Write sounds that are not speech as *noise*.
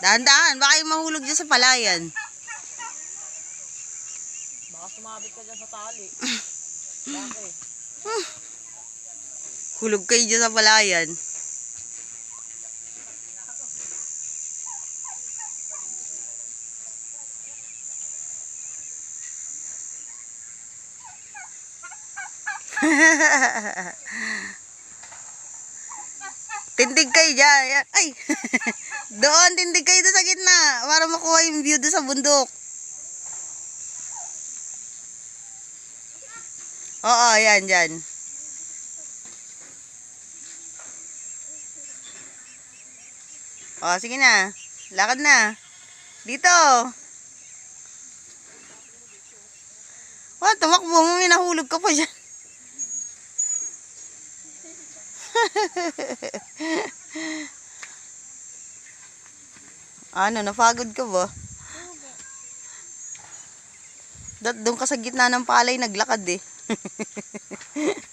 Dahan-dahan, baka yung mahulog dyan sa palayan. Baka sumabit ka dyan sa tali. Bakit? *sighs* Hulog kayo dyan sa palayan. *laughs* tindig kayo dyan. Yan. Ay! *laughs* doon, tindig kayo doon sa gitna. Para makuha yung view doon sa bundok. Oo, yan, yan. O, sige na. Lakad na. Dito. Wah, tumakbo mo. May nahulog ka pa dyan. *laughs* ano, napagod ka ba? Dat doon ka sa gitna ng palay naglakad eh. *laughs*